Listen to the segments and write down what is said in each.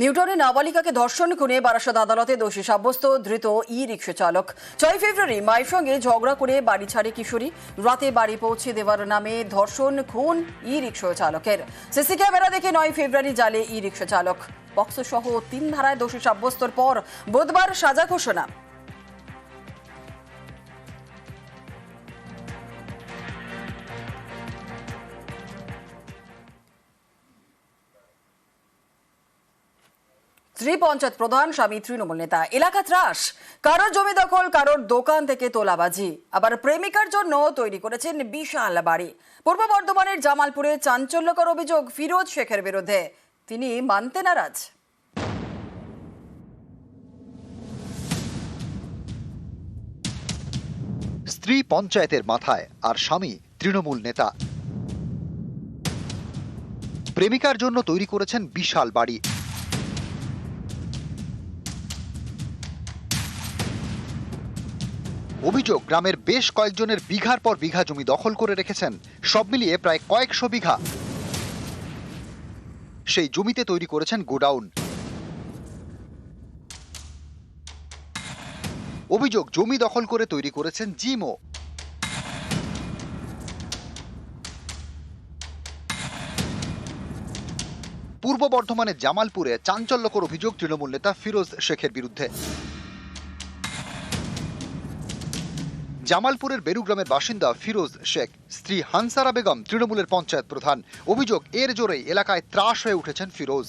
নিউটনে নাবালিকাকে ধর্ষণ করে বারাসাত আদালতে দোষী সাব্যস্ত ধৃত ই রিক্সা চালক। ছয় ফেব্রুয়ারি মায়ের সঙ্গে ঝগড়া করে বাড়ি ছাড়ে কিশোরী। রাতে বাড়ি পৌঁছে দেওয়ার নামে ধর্ষণ খুন ই রিক্সা চালকের। সিসি ক্যামেরা দেখে নয় ফেব্রুয়ারি জালে ই রিক্সা চালক। বক্সসহ সহ তিন ধারায় দোষী সাব্যস্তর পর বুধবার সাজা ঘোষণা। শ্রী পঞ্চায়েত প্রধান স্বামী তৃণমূল নেতা। এলাকা ত্রাস। কারোর জমি দখল, কারোর দোকান থেকে তোলাবাজি। আবার প্রেমিকার জন্য তৈরি করেছেন বিশাল বাড়ি। পূর্ব বর্ধমানের জামালপুরে চাঞ্চল্যকর অভিযোগ ফিরোজ শেখের বিরুদ্ধে। তিনি মানতে নারাজ। স্ত্রী পঞ্চায়েতের মাথায় আর স্বামী তৃণমূল নেতা। প্রেমিকার জন্য তৈরি করেছেন বিশাল বাড়ি। অভিযোগ, গ্রামের বেশ কয়েকজনের বিঘার পর বিঘা জমি দখল করে রেখেছেন। সব মিলিয়ে প্রায় কয়েকশো বিঘা। সেই জমিতে তৈরি করেছেন গোডাউন। অভিযোগ, জমি দখল করে তৈরি করেছেন জিমও পূর্ব বর্ধমানের জামালপুরে চাঞ্চল্যকর অভিযোগ তৃণমূল নেতা ফিরোজ শেখের বিরুদ্ধে। জামালপুরের বেরুগ্রামের বাসিন্দা ফিরোজ শেখ, স্ত্রী হানসারা বেগম তৃণমূলের পঞ্চায়েত প্রধান। অভিযোগ এর জোরেই এলাকায় ত্রাস হয়ে উঠেছেন ফিরোজ।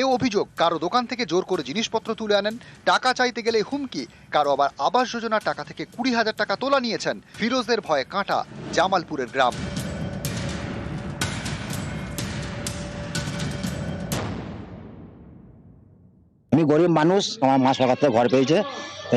এ অভিযোগ কারও দোকান থেকে জোর করে জিনিসপত্র তুলে আনেন, টাকা চাইতে গেলে হুমকি, কারও আবার আবাস যোজনার টাকা থেকে কুড়ি হাজার টাকা তোলা নিয়েছেন। ফিরোজদের ভয়ে কাঁটা জামালপুরের গ্রাম। আমি গরিব মানুষ আমার মা সরকার থেকে ঘর পেয়েছে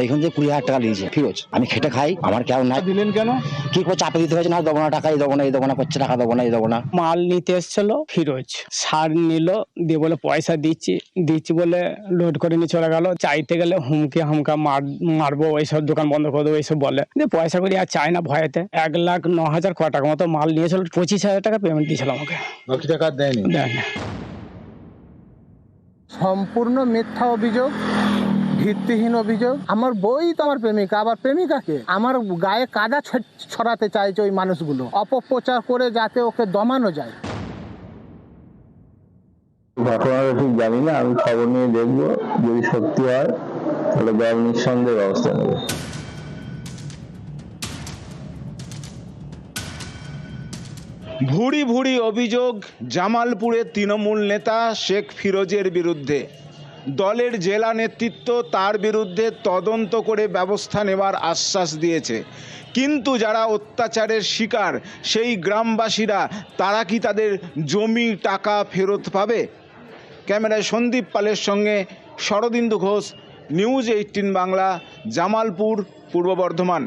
এইখান থেকে কুড়ি হাজার টাকা নিয়েছে ফিরোজ। আমি খেটে খাই আমার কেউ নাই। দিলেন কেন? কি করে চাপে দিতে হয়েছে? না দেবো না টাকা এই দেবো না এই দেবো না করছে টাকা দেবো না এই দেবো না। মাল নিতে এসেছিল ফিরোজ। সার নিল দিয়ে বলে পয়সা দিচ্ছি দিচ্ছি বলে লোড করে নিয়ে চলে গেল। চাইতে গেলে হুমকি হামকা মার মারবো এইসব দোকান বন্ধ করে দেবো এইসব বলে। দিয়ে পয়সা করি আর চায় না ভয়েতে। এক লাখ ন হাজার ক টাকা মতো মাল নিয়েছিল পঁচিশ হাজার টাকা পেমেন্ট দিয়েছিল আমাকে। বাকি টাকা দেয়নি? দেয় না সম্পূর্ণ মিথ্যা অভিযোগ, ভিত্তিহীন অভিযোগ। আমার বই তো আমার প্রেমিকা, আবার প্রেমিকাকে? আমার গায়ে কাদা ছড়াতে চাইছে ওই মানুষগুলো। অপপ্রচার করে যাতে ওকে দমানো যায়। ঠিক জানি না, আমি খবর নিয়ে দেখব। যদি সত্যি হয়, তাহলে দল নিঃসন্দেহে ব্যবস্থা নেবে। ভুড়ি ভুড়ি অভিযোগ জামালপুরের তৃণমূল নেতা শেখ ফিরোজের বিরুদ্ধে। দলের জেলা নেতৃত্ব তার বিরুদ্ধে তদন্ত করে ব্যবস্থা নেওয়ার আশ্বাস দিয়েছে। কিন্তু যারা অত্যাচারের শিকার, সেই গ্রামবাসীরা, তারা কি তাদের জমি টাকা ফেরত পাবে? ক্যামেরায় সন্দীপ পালের সঙ্গে শরদিন্দু ঘোষ, নিউজ এইটিন বাংলা, জামালপুর, পূর্ব বর্ধমান।